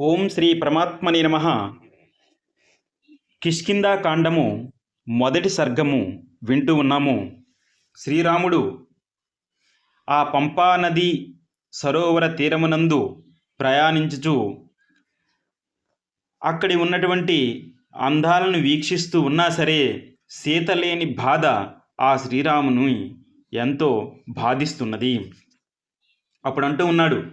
ఓం శ్రీ పరమాత్మని నమ. కిష్కిందా కాండము మొదటి సర్గము వింటూ ఉన్నాము. శ్రీరాముడు ఆ పంపా నది సరోవర తీరమునందు ప్రయాణించుచు అక్కడి ఉన్నటువంటి అందాలను వీక్షిస్తూ ఉన్నా సరే సీత లేని బాధ ఆ శ్రీరాముని ఎంతో బాధిస్తున్నది. అప్పుడు అంటూ ఉన్నాడు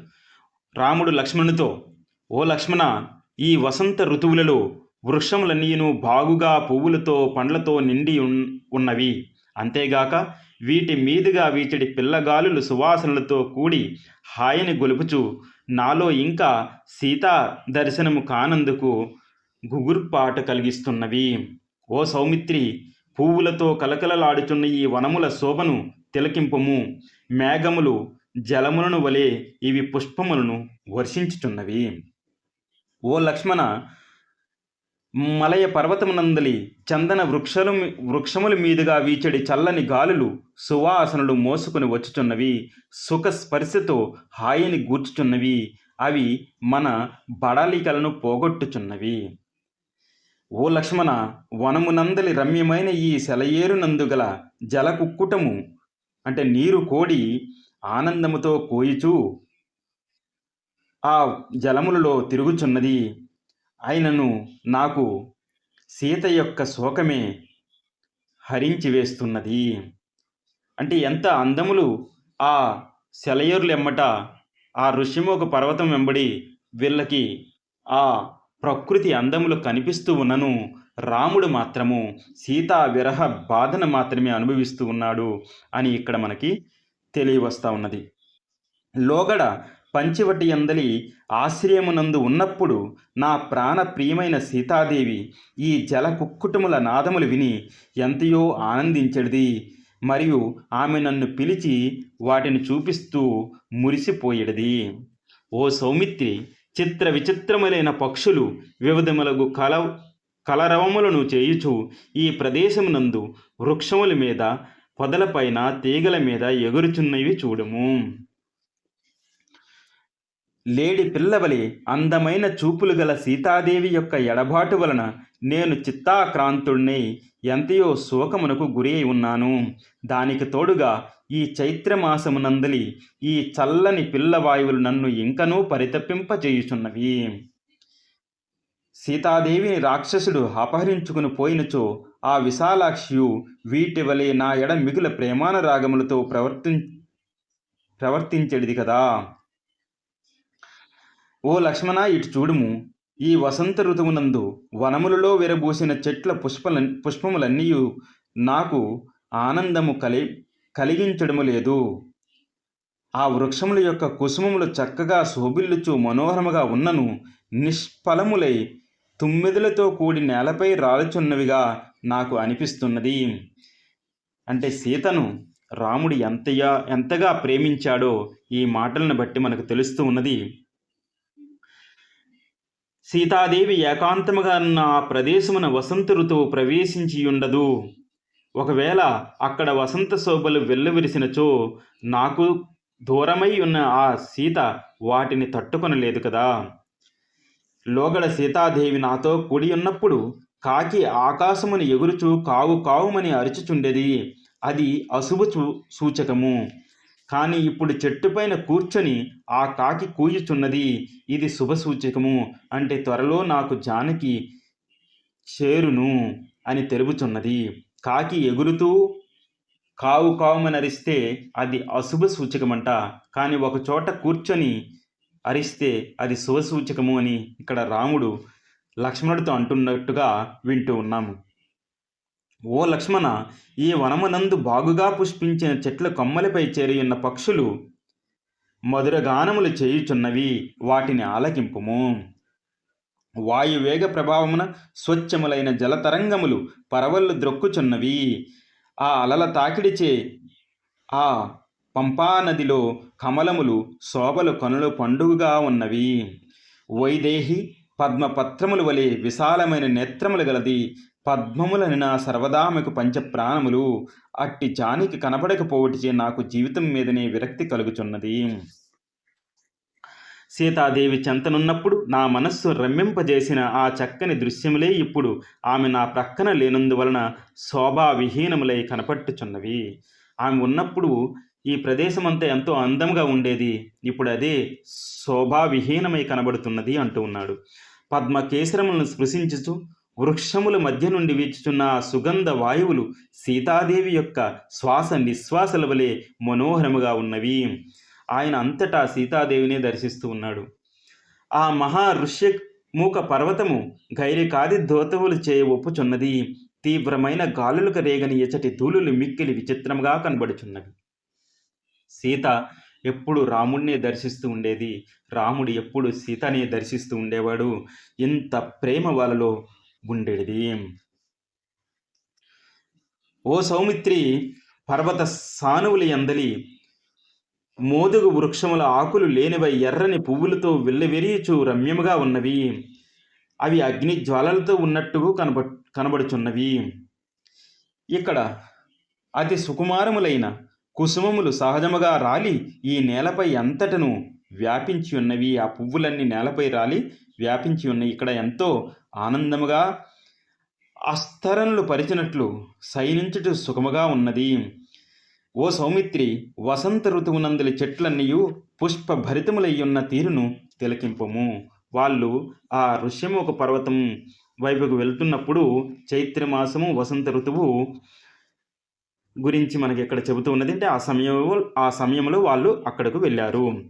రాముడు లక్ష్మణునితో ఓ లక్ష్మణ ఈ వసంత ఋతువులలో వృక్షములన్నీను బాగుగా పువ్వులతో పండ్లతో నిండి ఉన్- ఉన్నవి. అంతేగాక వీటి మీదుగా వీచడి పిల్లగాలులు సువాసనలతో కూడి హాయిని గొలుపుచు నాలో ఇంకా సీతా దర్శనము కానందుకు గుగుర్పాటు కలిగిస్తున్నవి. ఓ సౌమిత్రి పువ్వులతో కలకలలాడుచున్న ఈ వనముల శోభను తిలకింపము. మేఘములు జలములను వలె ఇవి పుష్పములను వర్షించుచున్నవి. ఓ లక్ష్మణ మలయ పర్వతమునందలి చందన వృక్షలు వృక్షముల మీదుగా వీచడి చల్లని గాలులు సువాసనలు మోసుకుని వచ్చుచున్నవి. సుఖ స్పర్శతో హాయిని గూర్చుచున్నవి. అవి మన బడాలికలను పోగొట్టుచున్నవి. ఓ లక్ష్మణ వనమునందలి రమ్యమైన ఈ సెలయేరునందుగల జలకుక్కుటము అంటే నీరు కోడి ఆనందముతో కోయిచూ ఆ జలములలో తిరుగుచున్నది. ఆయనను నాకు సీత యొక్క శోకమే హరించి వేస్తున్నది. అంటే ఎంత అందములు ఆ సెలయూర్లు ఎమ్మట ఆ ఋషిమోక పర్వతం వెంబడి వీళ్ళకి ఆ ప్రకృతి అందములు కనిపిస్తూ ఉన్నను. రాముడు మాత్రము సీతా విరహ బాధను మాత్రమే అనుభవిస్తూ ఉన్నాడు అని ఇక్కడ మనకి తెలియవస్తా ఉన్నది. లోగడ పంచివటి అందలి ఆశ్రయమునందు ఉన్నప్పుడు నా ప్రాణ ప్రియమైన సీతాదేవి ఈ జల కుక్కుటముల నాదములు విని ఎంతయో ఆనందించడిది. మరియు ఆమె నన్ను పిలిచి వాటిని చూపిస్తూ మురిసిపోయేది ఓ సౌమిత్రి చిత్ర విచిత్రములైన పక్షులు వివిధములగు కల కలరవములను చేయుచు ఈ ప్రదేశమునందు వృక్షముల మీద పొదలపైన తీగల మీద ఎగురుచున్నవి చూడము. లేడి పిల్లవలి అందమైన చూపులు గల సీతాదేవి యొక్క ఎడబాటు వలన నేను చిత్తాక్రాంతుణ్ణి ఎంతయో శోకమునకు గురి అయి ఉన్నాను. దానికి తోడుగా ఈ చైత్రమాసమునందలి ఈ చల్లని పిల్లవాయువులు నన్ను ఇంకనూ పరితపింపజేయుచున్నవి. సీతాదేవిని రాక్షసుడు అపహరించుకుని పోయినచో ఆ విశాలాక్షియు వీటి వలె నా ఎడ మిగుల ప్రేమానురాగములతో ప్రవర్తి ప్రవర్తించెడిది కదా. ఓ లక్ష్మణ ఇటు చూడుము. ఈ వసంత ఋతువునందు వనములలో విరబూసిన చెట్ల పుష్పల పుష్పములన్నీ నాకు ఆనందము కలి కలిగించడము లేదు. ఆ వృక్షముల యొక్క కుసుమములు చక్కగా శోభిల్లుచు మనోహరముగా ఉన్నను. నిష్ఫలములై తుమ్మెదులతో కూడి నేలపై రాలుచున్నవిగా నాకు అనిపిస్తున్నది. అంటే సీతను రాముడు ఎంతయా ఎంతగా ప్రేమించాడో ఈ మాటలను బట్టి మనకు తెలుస్తూ ఉన్నది. సీతాదేవి ఏకాంతముగా ఉన్న ఆ ప్రదేశమున వసంత ఋతువు ప్రవేశించి ఉండదు ఒకవేళ అక్కడ వసంత శోభలు వెల్లువిరిసినచో నాకు దూరమై ఉన్న ఆ సీత వాటిని తట్టుకొనలేదు కదా. లోగడ సీతాదేవి నాతో కూడి ఉన్నప్పుడు కాకి ఆకాశముని ఎగురుచు కావు కావుమని అరుచుచుండేది. అది అశుభ చూ- సూచకము కానీ ఇప్పుడు చెట్టుపైన కూర్చొని ఆ కాకి కూయుచున్నది. ఇది శుభసూచకము అంటే త్వరలో నాకు జానకి చేరును అని తెలుపుచున్నది. కాకి ఎగురుతూ కావు కావుమని అరిస్తే అది అశుభ సూచకమంట. కానీ ఒక చోట కూర్చొని అరిస్తే అది శుభ సూచకము అని ఇక్కడ రాముడు లక్ష్మణుడితో అంటున్నట్టుగా వింటూ ఉన్నాము. ఓ లక్ష్మణ ఈ వనమునందు బాగుగా పుష్పించిన చెట్ల కొమ్మలపై చేరియున్న పక్షులు మధురగానములు చేయుచున్నవి వాటిని ఆలకింపుము. వాయువేగ ప్రభావమున స్వచ్ఛములైన జలతరంగములు పరవళ్ళు ద్రొక్కుచున్నవి. ఆ అలల తాకిడిచే ఆ పంపానదిలో కమలములు శోభలు కనులు పండుగగా ఉన్నవి. వైదేహి పద్మపత్రములు వలె విశాలమైన నేత్రములు గలది. పద్మములని నా సర్వదామకు పంచప్రాణములు. అట్టి జానికి కనబడకపోవటిచే నాకు జీవితం మీదనే విరక్తి కలుగుచున్నది. సీతాదేవి చెంతనున్నప్పుడు నా మనస్సు రమ్మింపజేసిన ఆ చక్కని దృశ్యములే ఇప్పుడు ఆమె నా ప్రక్కన లేనందువలన శోభావిహీనములై కనపట్టుచున్నవి. ఆమె ఉన్నప్పుడు ఈ ప్రదేశం అంతా ఎంతో అందంగా ఉండేది. ఇప్పుడు అదే శోభావిహీనమై కనబడుతున్నది అంటూ ఉన్నాడు. పద్మకేసరములను స్పృశించుచు వృక్షముల మధ్య నుండి వీచుచున్న సుగంధ వాయువులు సీతాదేవి యొక్క శ్వాస నిశ్వాసల వలె మనోహరముగా ఉన్నవి. ఆయన అంతటా సీతాదేవినే దర్శిస్తూ ఉన్నాడు. ఆ మహా ఋష్యమూక పర్వతము గైరికాది దోతవులు చే ఒప్పుచున్నది. తీవ్రమైన గాలులకు రేగని ఎచటి ధూళులు మిక్కిలి విచిత్రంగా కనబడుచున్నవి. సీత ఎప్పుడు రాముడినే దర్శిస్తూ ఉండేది. రాముడు ఎప్పుడు సీతనే దర్శిస్తూ ఉండేవాడు. ఇంత ప్రేమ వాళ్ళలో ఉండేది ఓ సౌమిత్రి పర్వత సానువులి అందలి మోదుగు వృక్షముల ఆకులు లేనివై ఎర్రని పువ్వులతో విల్లవిరియుచు రమ్యముగా ఉన్నవి. అవి అగ్ని జ్వాలలతో ఉన్నట్టు కనబ కనబడుచున్నవి. ఇక్కడ అతి సుకుమారములైన కుసుమములు సహజముగా రాలి ఈ నేలపై అంతటను వ్యాపించి ఉన్నవి ఆ పువ్వులన్నీ నేలపై రాలి వ్యాపించి ఉన్నాయి ఇక్కడ ఎంతో ఆనందముగా అస్తరణలు పరిచినట్లు సైనించుట సుఖముగా ఉన్నది. ఓ సౌమిత్రి వసంత ఋతువునందలి చెట్లన్నీయు పుష్ప భరితములయ్యున్న తీరును తిలకింపము. వాళ్ళు ఆ ఋష్యముఖ పర్వతం వైపుకు వెళ్తున్నప్పుడు చైత్రమాసము వసంత ఋతువు గురించి మనకి ఇక్కడ చెబుతూ ఉన్నది అంటే ఆ సమయంలో ఆ సమయంలో వాళ్ళు అక్కడకు వెళ్ళారు.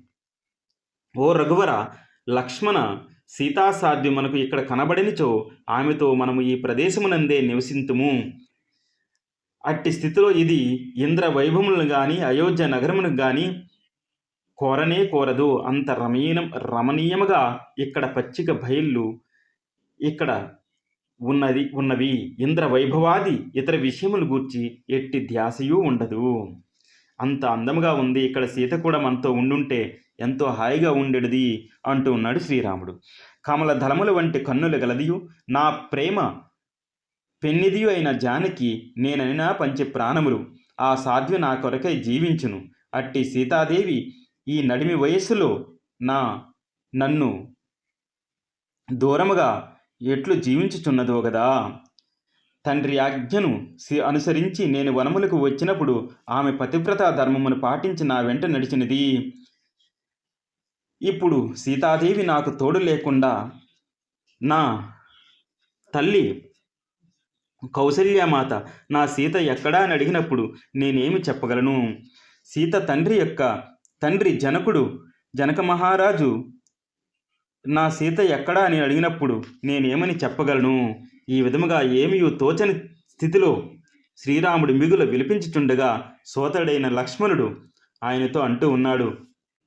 ఓ రఘువర లక్ష్మణ సీతాసాధ్యం మనకు ఇక్కడ కనబడినచో ఆమెతో మనము ఈ ప్రదేశమునందే నివసింతుము. అట్టి స్థితిలో ఇది ఇంద్ర వైభవములను కానీ అయోధ్య నగరమును కానీ కోరనే కోరదు. అంత రమణీయం రమణీయముగా ఇక్కడ పచ్చిక బయళ్ళు ఇక్కడ ఉన్నది ఉన్నవి. ఇంద్ర వైభవాది ఇతర విషయములు గూర్చి ఎట్టి ధ్యాసయూ ఉండదు. అంత అందముగా ఉంది. ఇక్కడ సీత కూడా మనతో ఉండుంటే ఎంతో హాయిగా ఉండేది అంటూ ఉన్నాడు శ్రీరాముడు. కమల ధలముల వంటి కన్నులు గలదియు నా ప్రేమ పెన్నిదియు అయిన జానకి నేననినా పంచ ప్రాణములు ఆ సాధ్వి నా కొరకై జీవించును. అట్టి సీతాదేవి ఈ నడిమి వయస్సులో నా నన్ను దూరముగా ఎట్లు జీవించుచున్నదో కదా తండ్రి ఆజ్ఞను సి- అనుసరించి నేను వనములకు వచ్చినప్పుడు ఆమె పతివ్రత ధర్మమును పాటించి నా వెంట నడిచినది. ఇప్పుడు సీతాదేవి నాకు తోడు లేకుండా నా తల్లి కౌసల్యమాత నా సీత ఎక్కడా అని అడిగినప్పుడు నేనేమి చెప్పగలను? సీత తండ్రి యొక్క తండ్రి జనకుడు జనక మహారాజు నా సీత ఎక్కడా అని అడిగినప్పుడు నేనేమని చెప్పగలను? ఈ విధముగా ఏమీ తోచని స్థితిలో శ్రీరాముడు మిగులు విలిపించుచుండగా సోదరుడైన లక్ష్మణుడు ఆయనతో అంటూ ఉన్నాడు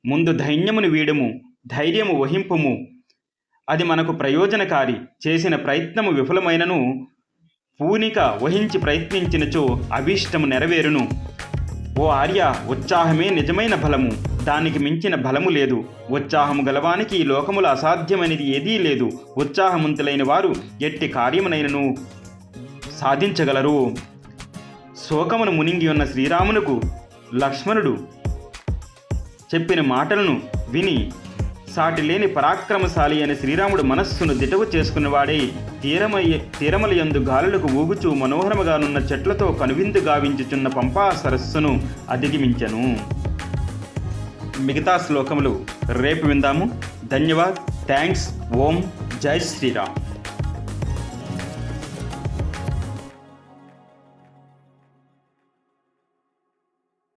ముందు ధైన్యమును వీడము ధైర్యము వహింపుము. అది మనకు ప్రయోజనకారి చేసిన ప్రయత్నము విఫలమైనను పూనిక వహించి ప్రయత్నించినచో అభీష్టము నెరవేరును. ఓ ఆర్య ఉత్సాహమే నిజమైన బలము దానికి మించిన బలము లేదు. ఉత్సాహము గలవానికి ఈ లోకములో అసాధ్యమైనది ఏదీ లేదు. ఉత్సాహవంతులైన వారు ఎట్టి కార్యమునైనను సాధించగలరు. శోకమును మునింగి ఉన్న శ్రీరామునకు లక్ష్మణుడు చెప్పిన మాటలను విని సాటి లేని పరాక్రమశాలి అని శ్రీరాముడు మనస్సును దిటవు చేసుకున్నవాడై తీరమయ్య తీరమలయందు గాలులకు ఊగుచూ మనోహరముగానున్న చెట్లతో కనువిందు గావించుచున్న పంపా సరస్సును అధిగమించను. మిగతా శ్లోకములు రేపు విందాము. ధన్యవాద్. థ్యాంక్స్. ఓం. జై శ్రీరామ్.